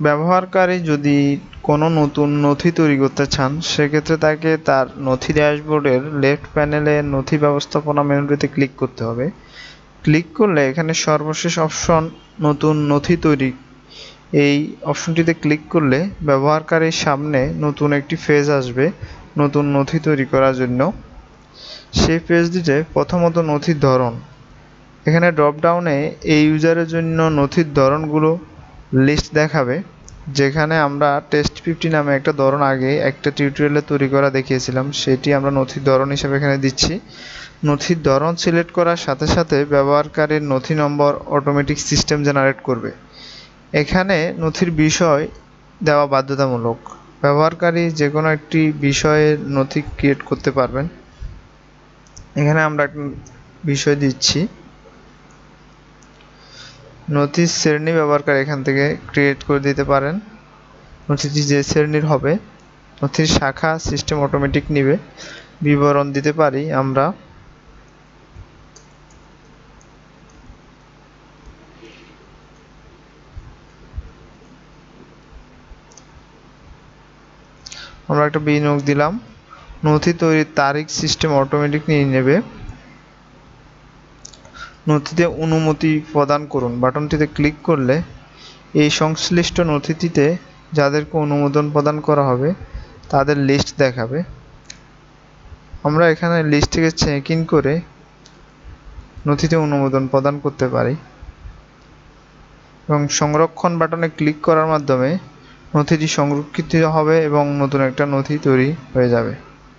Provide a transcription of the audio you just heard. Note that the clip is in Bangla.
ব্যবহারকারী যদি কোনো নতুন নথি তৈরি করতে চান, সেক্ষেত্রে তাকে তার নথি ড্যাশবোর্ডের লেফট প্যানেলে নথি ব্যবস্থাপনা মেনুটিতে ক্লিক করতে হবে। ক্লিক করলে এখানে সর্বশেষ অপশন নতুন নথি তৈরি। এই অপশনটিতে ক্লিক করলে ব্যবহারকারীর সামনে নতুন একটি পেজ আসবে, নতুন নথি তৈরি করার জন্য। সেই পেজটিতে প্রথমত নথির ধরন। এখানে ড্রপডাউনে এই ইউজারের জন্য নথির ধরনগুলো লিস্ট দেখাবে, যেখানে আমরা টেস্ট ফিফটি নামে একটা ধরন আগে একটা টিউটোরিয়ালে তৈরি করা দেখিয়েছিলাম, সেটি আমরা নথির ধরন হিসেবে এখানে দিচ্ছি। নথির ধরন সিলেক্ট করার সাথে সাথে ব্যবহারকারীর নথি নম্বর অটোমেটিক সিস্টেম জেনারেট করবে। এখানে নথির বিষয় দেওয়া বাধ্যতামূলক। ব্যবহারকারী যে কোনো একটি বিষয়ের নথি ক্রিয়েট করতে পারবেন। এখানে আমরা একটা বিষয় দিচ্ছি। নথির শ্রেণি ব্যবহারকারী এখান থেকে ক্রিয়েট করে দিতে পারেন। নথিটি যে শ্রেণির হবে নথির শাখা সিস্টেম অটোমেটিক নিবে। বিবরণ দিতে পারি আমরা। আমরা একটা বিনিয়োগ দিলাম। নথি তৈরির তারিখ সিস্টেম অটোমেটিক নিয়ে নেবে। নথিতে অনুমতি প্রদান করুন। বাটনটিতে ক্লিক করলে এই সংশ্লিষ্ট নথিটিতে যাদেরকে অনুমোদন প্রদান করা হবে, তাদের লিস্ট দেখাবে। আমরা এখানে লিস্ট থেকে চেক ইন করে নথিতে অনুমোদন প্রদান করতে পারি এবং সংরক্ষণ বাটনে ক্লিক করার মাধ্যমে নথিটি সংরক্ষিত হবে এবং নতুন একটা নথি তৈরি হয়ে যাবে।